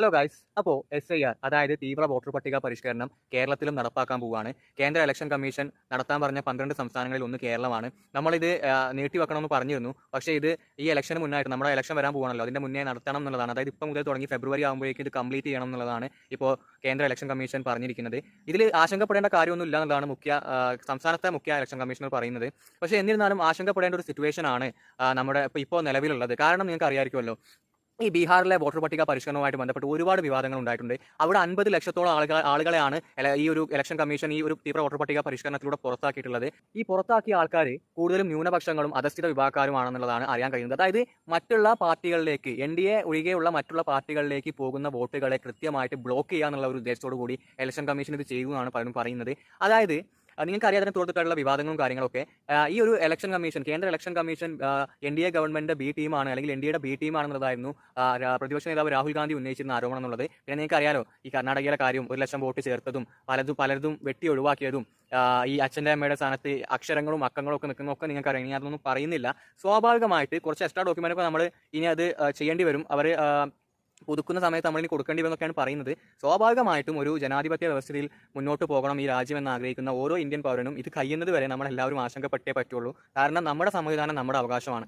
Hello guys അപ്പോൾ S I R അതായത് തീവ്ര വോട്ടർ പട്ടിക പരിഷ്കരണം കേരളത്തിലും നടപ്പാക്കാൻ പോവുകയാണ് കേന്ദ്ര ഇലക്ഷൻ കമ്മീഷൻ നടത്താൻ പറഞ്ഞ പന്ത്രണ്ട് സംസ്ഥാനങ്ങളിൽ ഒന്ന് കേരളമാണ്. നമ്മളിത് നീട്ടി നീട്ടിവെക്കണമെന്ന് പറഞ്ഞിരുന്നു. പക്ഷേ ഇത് ഈ ഇലക്ഷന് മുന്നായിട്ട് നമ്മുടെ ഇലക്ഷൻ വരാൻ പോകണമല്ലോ അതിന്റെ മുന്നേ നടത്തണം എന്നുള്ളതാണ്. അതായത് ഇപ്പം മുതൽ തുടങ്ങി ഫെബ്രുവരി ആകുമ്പോഴേക്കും ഇത് കംപ്ലീറ്റ് ചെയ്യണം എന്നുള്ളതാണ് ഇപ്പോൾ കേന്ദ്ര ഇലക്ഷൻ കമ്മീഷൻ പറഞ്ഞിരിക്കുന്നത്. ഇതിൽ ആശങ്കപ്പെടേണ്ട കാര്യമൊന്നും ഇല്ല എന്നുള്ളതാണ് മുഖ്യ സംസ്ഥാനത്തെ മുഖ്യ ഇലക്ഷൻ കമ്മീഷണർ പറയുന്നത്. പക്ഷേ എന്നിരുന്നാലും ആശങ്കപ്പെടേണ്ട ഒരു സിറ്റുവേഷൻ ആണ് നമ്മുടെ ഇപ്പോൾ നിലവിലുള്ളത്. കാരണം നിങ്ങൾക്ക് അറിയാമായിരിക്കുമല്ലോ ഈ ബീഹാറിലെ വോട്ടർ പട്ടിക പരിഷ്കരണവുമായിട്ട് ബന്ധപ്പെട്ട് ഒരുപാട് വിവാദങ്ങൾ ഉണ്ടായിട്ടുണ്ട്. അവിടെ അൻപത് ലക്ഷത്തോളം ആളുകൾ ആളുകളെയാണ് ഈ ഒരു ഇലക്ഷൻ കമ്മീഷൻ ഈ ഒരു തീവ്ര വോട്ടർ പട്ടിക പരിഷ്കരണത്തിലൂടെ പുറത്താക്കിയിട്ടുള്ളത്. ഈ പുറത്താക്കിയ ആൾക്കാർ കൂടുതലും ന്യൂനപക്ഷങ്ങളും അധസ്ഥിത വിഭാഗക്കാരുമാണെന്നുള്ളതാണ് അറിയാൻ കഴിയുന്നത്. അതായത് മറ്റുള്ള പാർട്ടികളിലേക്ക് എൻ ഡി എ ഒഴികെയുള്ള മറ്റുള്ള പാർട്ടികളിലേക്ക് പോകുന്ന വോട്ടുകളെ കൃത്യമായിട്ട് ബ്ലോക്ക് ചെയ്യുക എന്നുള്ള ഒരു ഉദ്ദേശത്തോടു കൂടി ഇലക്ഷൻ കമ്മീഷൻ ഇത് ചെയ്യുമെന്നാണ് പലരും പറയുന്നത്. അതായത് നിങ്ങൾക്ക് അറിയാതെ തുടർത്തിട്ടുള്ള വിവാദങ്ങളും കാര്യങ്ങളൊക്കെ. ഈ ഒരു ഇലക്ഷൻ കമ്മീഷൻ കേന്ദ്ര election commission N D A government B ടീമാണ് അല്ലെങ്കിൽ എൻ ഡി എയുടെ ബി ടീമാണെന്നുള്ളതായിരുന്നു പ്രതിപക്ഷ നേതാവ് രാഹുൽ ഗാന്ധി ഉന്നയിച്ചിരുന്ന ആരോപണം എന്നുള്ളത്. പിന്നെ നിങ്ങൾക്ക് അറിയാലോ ഈ കർണാടകയിലെ കാര്യം ഒരു ലക്ഷം വോട്ട് ചേർത്തതും പലതും പലതും വെട്ടി ഒഴിവാക്കിയതും ഈ അച്ഛന്റെ അമ്മയുടെ സ്ഥാനത്ത് അക്ഷരങ്ങളും അക്കങ്ങളും ഒക്കെ നിൽക്കുന്ന ഒക്കെ നിങ്ങൾക്ക് അറിയാം ഇനി അതൊന്നും പറയുന്നില്ല. സ്വാഭാവികമായിട്ട് കുറച്ച് എക്സ്ട്രാ ഡോക്യുമെന്റ് ഒക്കെ നമ്മൾ ഇനി അത് ചെയ്യേണ്ടി വരും. അവർ പുതുക്കുന്ന സമയത്ത് നമ്മളിനി കൊടുക്കേണ്ടി വരുന്നൊക്കെയാണ് പറയുന്നത്. സ്വാഭാവികമായിട്ടും ഒരു ജനാധിപത്യ വ്യവസ്ഥയിൽ മുന്നോട്ട് പോകണം ഈ രാജ്യം എന്ന് ആഗ്രഹിക്കുന്ന ഓരോ ഇന്ത്യൻ പൗരനും ഇത് കഴിയുന്നത് വരെ നമ്മളെല്ലാവരും ആശങ്കപ്പെട്ടേ പറ്റുള്ളൂ. കാരണം നമ്മുടെ സംവിധാനം നമ്മുടെ അവകാശമാണ്.